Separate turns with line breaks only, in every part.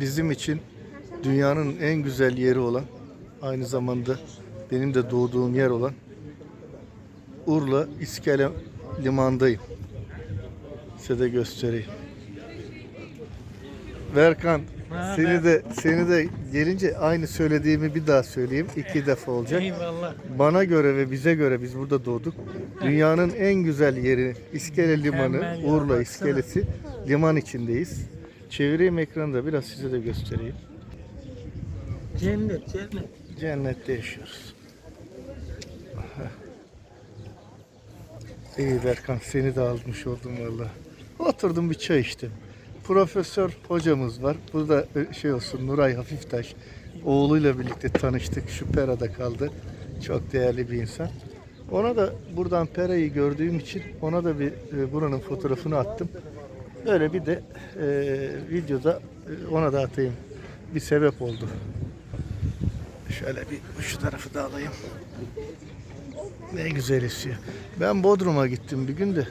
bizim için dünyanın en güzel yeri olan, aynı zamanda benim de doğduğum yer olan Urla İskele Liman'dayım. Size de göstereyim. Berkan,
Ha,
seni
ben-
de seni de gelince aynı söylediğimi bir daha söyleyeyim. iki defa olacak.
Eyvallah.
Bana göre ve bize göre biz burada doğduk. Dünyanın en güzel yeri İskele Limanı, Urla
baksana.
İskelesi. Liman içindeyiz. Çevireyim ekranı da biraz size de göstereyim.
Cennet, cennet.
Cennette yaşıyoruz. İyi Berkan seni de almış oldum valla. Oturdum bir çay içtim. Profesör hocamız var. Burada e, şey olsun Nuray Hafiftaş. Oğluyla birlikte tanıştık. Şu Pera'da kaldı. Çok değerli bir insan. Ona da buradan Pera'yı gördüğüm için ona da bir e, buranın fotoğrafını attım. Böyle bir de e, videoda e, ona da atayım. Bir sebep oldu. Şöyle bir şu tarafı da alayım. Ne güzel esiyor. Ben Bodrum'a gittim bir gün de.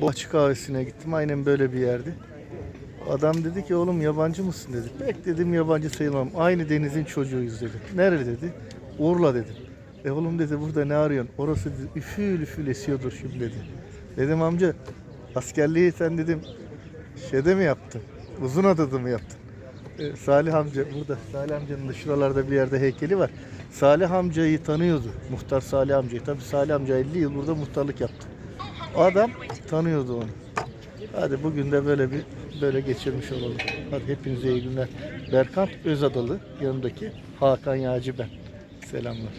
Bu açık kahvesine gittim. Aynen böyle bir yerdi. Adam dedi ki oğlum yabancı mısın dedi. Pek dedim yabancı sayılmam. Aynı denizin çocuğuyuz dedi. Nerede dedi. Urla dedim. E oğlum dedi burada ne arıyorsun? Orası dedi, üfül üfül esiyordur şimdi dedi. Dedim amca askerliği sen dedim şeyde mi yaptın? Uzun adada mı yaptın? E, Salih amca burada. Salih amcanın da şuralarda bir yerde heykeli var. Salih amcayı tanıyordu. Muhtar Salih amcayı. Tabii Salih amca 50 yıl burada muhtarlık yaptı. O adam tanıyordu onu. Hadi bugün de böyle bir böyle geçirmiş olalım. Hadi hepinize iyi günler. Berkant Özadalı yanındaki Hakan Yağcı ben. Selamlar.